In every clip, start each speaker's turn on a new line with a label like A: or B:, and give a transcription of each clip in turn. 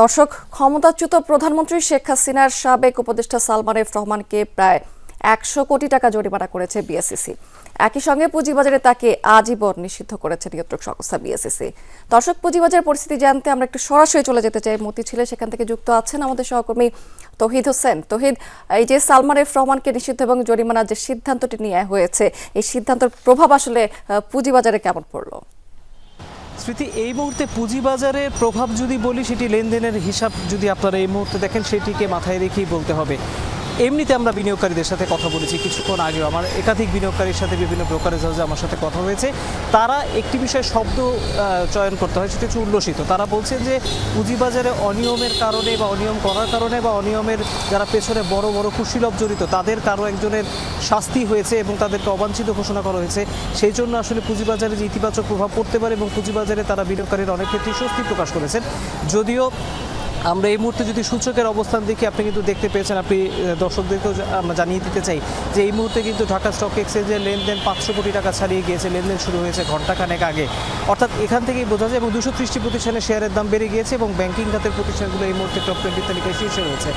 A: দর্শক, ক্ষমতাচ্যুত প্রধানমন্ত্রী শেখ হাসিনার সাবেক উপদেষ্টা সালমান এফ রহমানকে প্রায় একশো কোটি টাকা জরিমানা করেছে বিএসসিসি একই সঙ্গে পুঁজিবাজারে তাকে আজীবন নিষিদ্ধ করেছে নিয়ন্ত্রক সংস্থা বিএসসিসি দর্শক, পুঁজিবাজার পরিস্থিতি জানতে আমরা একটু সরাসরি চলে যেতে চাই। মতি ছিলে সেখান থেকে যুক্ত আছেন আমাদের সহকর্মী তহিদ হোসেন। তহিদ, এই যে সালমান এফ রহমানকে নিষিদ্ধ এবং জরিমানার যে সিদ্ধান্তটি নেওয়া হয়েছে, এই সিদ্ধান্তের প্রভাব আসলে পুঁজিবাজারে কেমন পড়ল?
B: স্মৃতি, এই মুহূর্তে পুঁজিবাজারে প্রভাব যদি বলি, সেটি লেনদেনের হিসাব যদি আপনারা এই মুহূর্তে দেখেন, সেটিকে মাথায় রেখেই বলতে হবে। এমনিতে আমরা বিনিয়োগকারীদের সাথে কথা বলেছি। কিছুক্ষণ আগেও আমার একাধিক বিনিয়োগকারীর সাথে বিভিন্ন ব্রোকারেজ হাউসে আমার সাথে কথা হয়েছে। তারা একটি বিষয়ে শব্দ চয়ন করতে হয়, সেটা হচ্ছে উল্লসিত। তারা বলছেন যে, পুঁজিবাজারে অনিয়মের কারণে বা অনিয়ম করার কারণে বা অনিয়মের যারা পেছনে বড় বড় কুশীলভ জড়িত, তাদের কারও একজনের শাস্তি হয়েছে এবং তাদেরকে অবাঞ্ছিত ঘোষণা করা হয়েছে। সেই জন্য আসলে পুঁজিবাজারে যে ইতিবাচক প্রভাব পড়তে পারে এবং পুঁজিবাজারে তারা বিনিয়োগকারীরা অনেক ক্ষেত্রেই স্বস্তি প্রকাশ করেছেন। যদিও আমরা এই মুহূর্তে যদি সূচকের অবস্থান দেখি, আপনি কিন্তু দেখতে পেয়েছেন, আপনি দর্শকদেরকেও আমরা জানিয়ে দিতে চাই যে এই মুহূর্তে কিন্তু ঢাকা স্টক এক্সচেঞ্জের লেনদেন পাঁচশো কোটি টাকা ছাড়িয়ে গিয়েছে। লেনদেন শুরু হয়েছে ঘন্টাখানেক আগে। অর্থাৎ এখান থেকেই বোঝা যায় এবং দুশো ত্রিশটি প্রতিষ্ঠানের শেয়ারের দাম বেড়ে গিয়েছে এবং ব্যাংকিং খাতের প্রতিষ্ঠানগুলো এই মুহূর্তে টপ টোয়েন্টি তালিকায় শীর্ষে রয়েছে।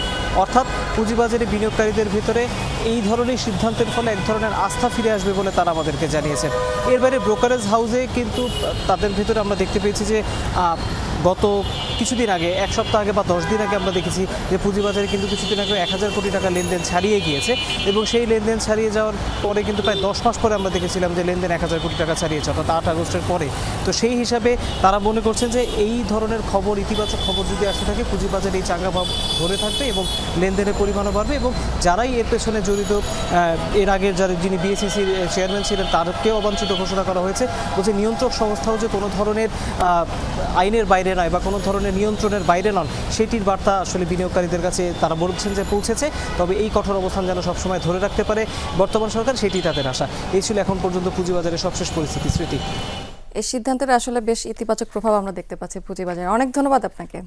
B: অর্থাৎ পুঁজিবাজারে বিনিয়োগকারীদের ভিতরে এই ধরনের সিদ্ধান্তের ফলে এক ধরনের আস্থা ফিরে আসবে বলে তারা আমাদেরকে জানিয়েছেন। এর বাইরে ব্রোকারেজ হাউসে কিন্তু তাদের ভিতরে আমরা দেখতে পেয়েছি যে গত কিছুদিন আগে, এক সপ্তাহ আগে বা দশ দিন আগে আমরা দেখেছি যে পুঁজিবাজারে কিন্তু কিছুদিন আগে এক হাজার কোটি টাকা লেনদেন ছাড়িয়ে গিয়েছে এবং সেই লেনদেন ছাড়িয়ে যাওয়ার পরে কিন্তু প্রায় দশ মাস পরে আমরা দেখেছিলাম যে লেনদেন এক হাজার কোটি টাকা ছাড়িয়েছে, অর্থাৎ আট আগস্টের পরে। তো সেই হিসাবে তারা মনে করছেন যে এই ধরনের খবর, ইতিবাচক খবর যদি আসতে থাকে, পুঁজিবাজারে এই চাঙ্গা ভাব ধরে থাকবে এবং লেনদেনের পরিমাণও বাড়বে এবং যারাই এর পেছনে জড়িত এর আগে যারা যিনি বিএসসিসির চেয়ারম্যান ছিলেন তারকেও অবাঞ্ছিত ঘোষণা করা হয়েছে। বলছে নিয়ন্ত্রক সংস্থাও যে কোনো ধরনের আইনের বাইরে নয় বা কোনো ধরনের নিয়ন্ত্রণের বাইরে নন, সেটির বার্তা আসলে বিনিয়োগকারীদের কাছে তারা বলছেন যে পৌঁছেছে, তবে এই কঠোর অবস্থান যেন সবসময় ধরে রাখতে পারে বর্তমান সরকার, সেটি তাদের আশা। এই ছিল এখন পর্যন্ত পুঁজিবাজারের সবশেষ পরিস্থিতি স্মৃতি।
A: এই সিদ্ধান্তের আসলে বেশ ইতিবাচক প্রভাব আমরা দেখতে পাচ্ছি পুঁজিবাজারে। অনেক ধন্যবাদ আপনাকে।